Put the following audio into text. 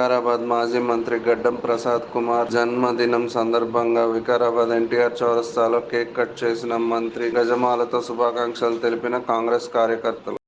వికారాబాద్ మాజీ మంత్రి గడ్డం ప్రసాద్ కుమార్ జన్మదినం సందర్భంగా వికారాబాద్ ఎన్టీఆర్ చౌరస్తాలో కేక్ కట్ చేసిన మంత్రి గజమాలతో శుభాకాంక్షలు తెలిపిన కాంగ్రెస్ కార్యకర్తలు.